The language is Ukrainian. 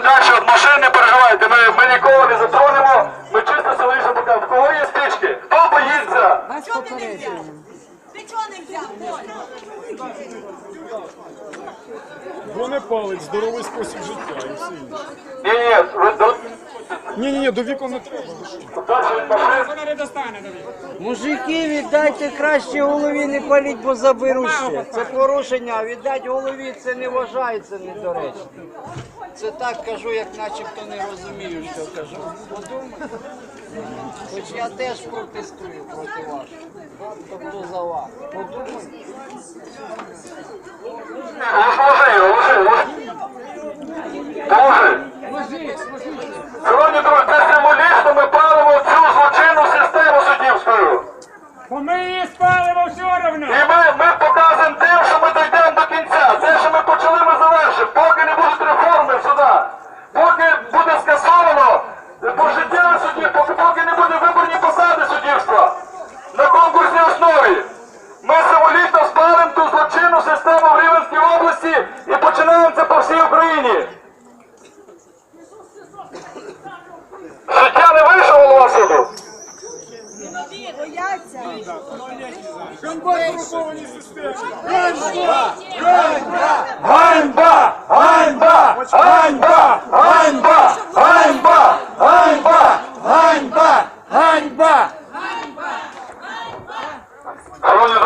далі від машин, не переживайте, ми, ми нікого не затронемо, ми чисто селище покажемо. В кого є стички? Хто боїться? Чого ти не взяв? Ти чого не взяв? Вони палець, здоровий спосіб життя і все інше. Ні, ні, ви до- Ні, ні, ні, до вікон не треба. далі від машин. Вона не достане до вікон. Мужики, віддайте краще голові не паліть, бо заберу ще. Це порушення, а віддати голові це не вважається недоречно. Це так кажу, як начебто не розумію, що кажу. Подумай. Хоч я теж протестую проти вас. Тобто за вас. Подумай. Шановні друзі, це символічно ми палимо цю злочинну систему суддівською. Бо ми її спалимо все одно. І ми, ми показуємо тим, що ми дійдемо до кінця. Це, що ми почали, ми завершимо. Поки не будуть реформи в судах, поки буде скасовано пожиттєві судді, поки, поки не буде виборні посади суддівства на конкурсній основі. Ми символічно спалимо ту злочинну систему в Рівненській області і починаємо це по всій Україні. бояться. Ганьба друкованій системі! Ганьба! Ганьба! Ганьба! Ганьба! Ганьба! Ганьба!